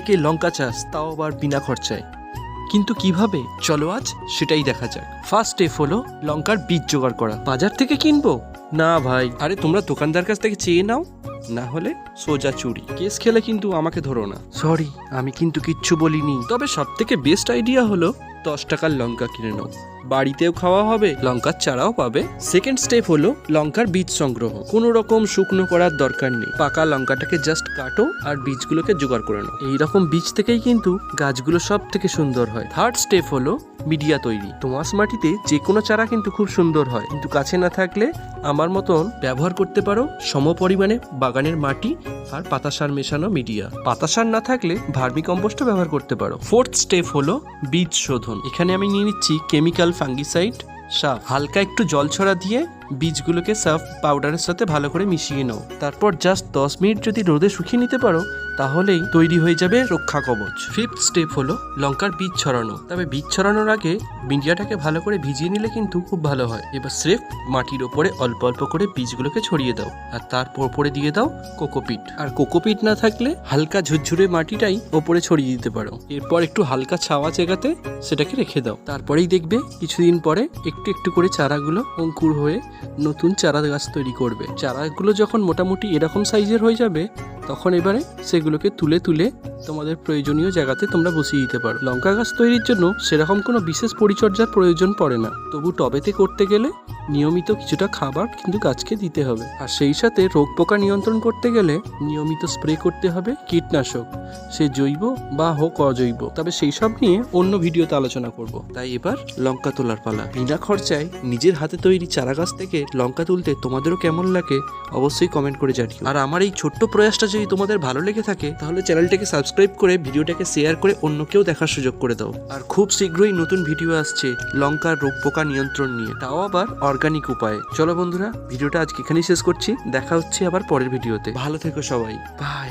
থেকে লঙ্কা চাষ, তাও আবার বিনা খরচায়। কিন্তু কীভাবে? চলো আজ সেটাই দেখা যাক। ফার্স্ট স্টেপ হলো লঙ্কার বীজ জোগাড় করা। বাজার থেকে কিনবো? না ভাই। আরে, তোমরা দোকানদার কাছ থেকে চেয়ে নাও। না হলে সোজা চুরি। কেস খেলে কিন্তু আমাকে ধরো না। সরি আমি কিন্তু কিচ্ছু বলিনি। তবে সব থেকে বেস্ট আইডিয়া হলো দশ টাকার লঙ্কা কিনে নাও। বাড়িতেও খাওয়া হবে, লঙ্কার চারাও পাবে। সেকেন্ড স্টেপ হলো লঙ্কার বীজ সংগ্রহ। কোনো রকম শুকনো করার দরকার নেই। পাকা লঙ্কাটাকে জাস্ট কাটো আর বীজগুলোকে জোগাড় করে নাও। এইরকম বীজ থেকেই কিন্তু গাছগুলো সব থেকে সুন্দর হয়। থার্ড স্টেপ হলো মিডিয়া তৈরি। তোমাস মাটিতে যে কোনো চারা কিন্তু খুব সুন্দর হয়। কিন্তু কাছে না থাকলে আমার মতন ব্যবহার করতে পারো সম পরিমাণে বাগানের মাটি আর পাতাসার মেশানো মিডিয়া। পাতাসার না থাকলে ভার্মি কম্পোস্টও ব্যবহার করতে পারো। ফোর্থ স্টেপ হলো বীজ শোধন। এখানে আমি নিয়ে নিচ্ছি কেমিক্যাল ফাঙ্গিসাইড সাফ হালকা একটু জল ছড়া দিয়ে বীজগুলোকে সাফ পাউডারের সাথে ভালো করে মিশিয়ে নাও। তারপর জাস্ট দশ মিনিট যদি রোদে শুকিয়ে নিতে পারো, তাহলেই তৈরি হয়ে যাবে রক্ষা কবচ। ফিফথ স্টেপ হলো লঙ্কার বীজ ছড়ানো। তবে বীজ ছড়ানোর আগে মিডিয়াটাকে ভালো করে ভিজিয়ে নিলে কিন্তু খুব ভালো হয়। এবার স্রেফ মাটির ওপরে অল্প অল্প করে বীজগুলোকে ছড়িয়ে দাও আর তারপর ওপরে দিয়ে দাও কোকোপিট। আর কোকোপিট না থাকলে হালকা ঝুরঝুরে মাটিটাই ওপরে ছড়িয়ে দিতে পারো। এরপর একটু হালকা ছাওয়া জায়গাতে সেটাকে রেখে দাও। তারপরেই দেখবে কিছুদিন পরে একটু একটু করে চারাগুলো অঙ্কুর হয়ে নতুন চারা গাছ তৈরি করবে। চারাগুলো যখন মোটামুটি এরকম সাইজের হয়ে যাবে, তখন এবারে সেগুলোকে তুলে তুলে তোমাদের প্রয়োজনীয় জায়গাতে তোমরা বসিয়ে দিতে পারো। লঙ্কা গাছ তৈরির জন্য সেরকম কোনো বিশেষ পরিচর্যার প্রয়োজন পড়ে না। তবু টবেতে করতে গেলে নিয়মিত কিছুটা খাবার কিন্তু গাছকে দিতে হবে। আর সেই সাথে রোগ পোকা নিয়ন্ত্রণ করতে গেলে নিয়মিত স্প্রে করতে হবে কীটনাশক। সে জৈব বা হোক অজৈব। তবে সেই সব নিয়ে অন্য ভিডিওতে আলোচনা করব। তাই এবার লঙ্কা তোলার পালা। বিনা খরচায় নিজের হাতে তৈরি চারা গাছ থেকে লঙ্কা তুলতে তোমাদেরও কেমন লাগে অবশ্যই কমেন্ট করে জানিও। আর আমার এই ছোট্ট প্রয়াসটা যদি তোমাদের ভালো লেগে থাকে, তাহলে চ্যানেলটাকে সাবস্ক্রাইব করে ভিডিওটাকে শেয়ার করে অন্যকেও দেখার সুযোগ করে দাও। আর খুব শীঘ্রই নতুন ভিডিও আসছে লঙ্কার রোগ পোকা নিয়ন্ত্রণ নিয়ে। তাও আবার অর্গানিক উপায়ে। চলো বন্ধুরা ভিডিওটা আজকে এখানেই শেষ করছি। দেখা হচ্ছে আবার পরের ভিডিওতে। ভালো থেকো সবাই। বাই।